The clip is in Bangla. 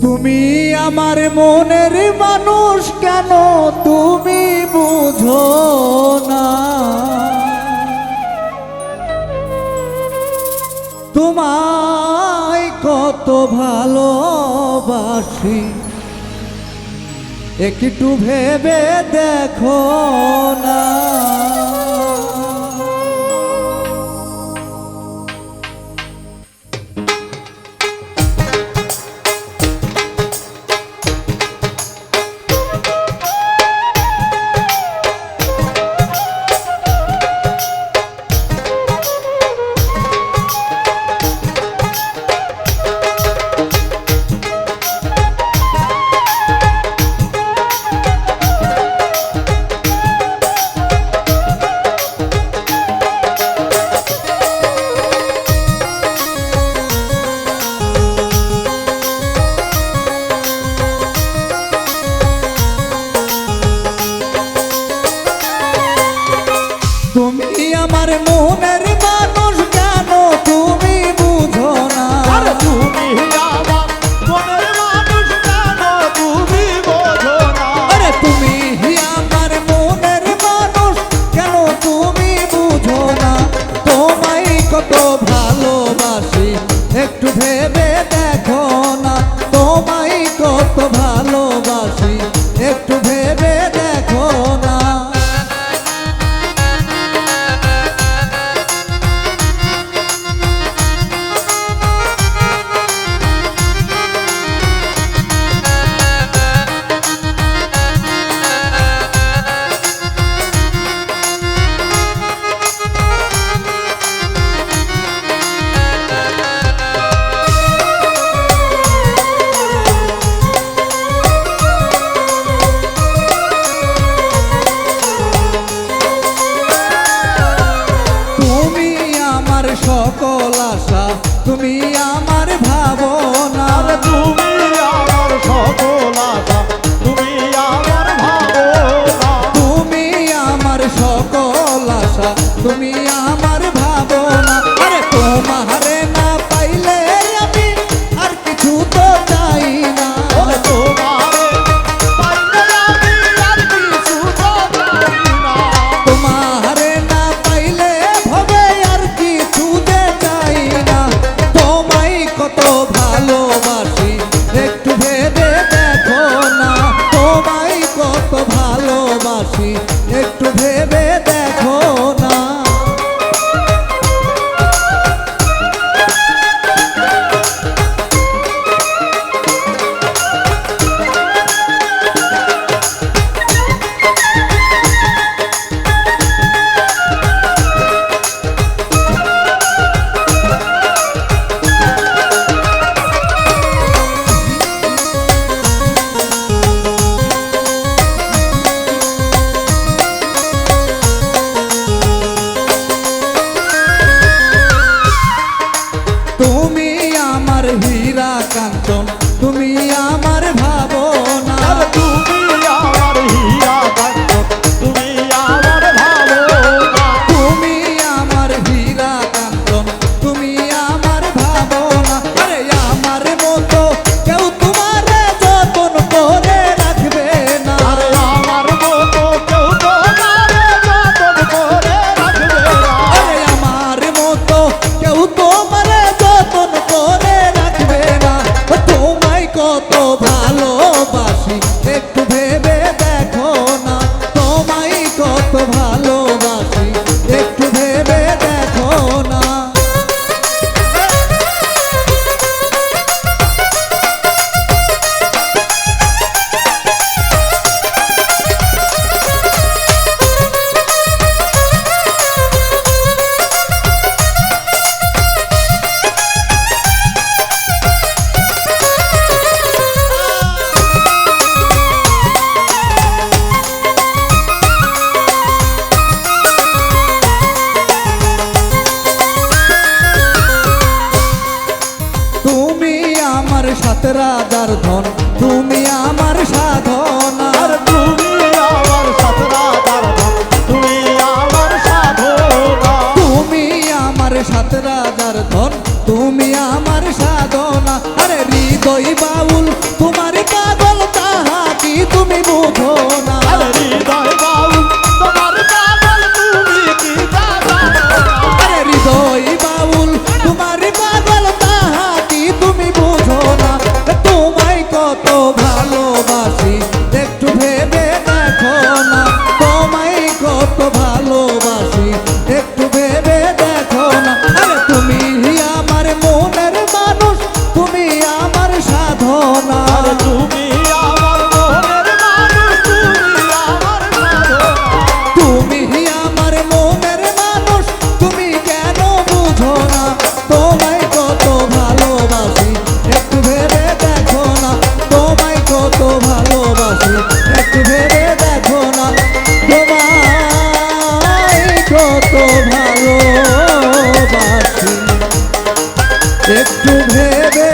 তুমি আমার মনের মানুষ কেন তুমি বুঝো না? তোমায় কত ভালোবাসি। একটু ভেবে দেখো না। ভালোবাসি একটু ভেবে ভালোবাসা তুমি আমার ভাবনা। তুমি cantar. রাজার ধন তুমি আমার সাধনা। সাত ধন তুমি আমার সাধনা। সাত রাজার ধন তুমি আমার সাধনা। আরে হৃদয় একটু ভেবে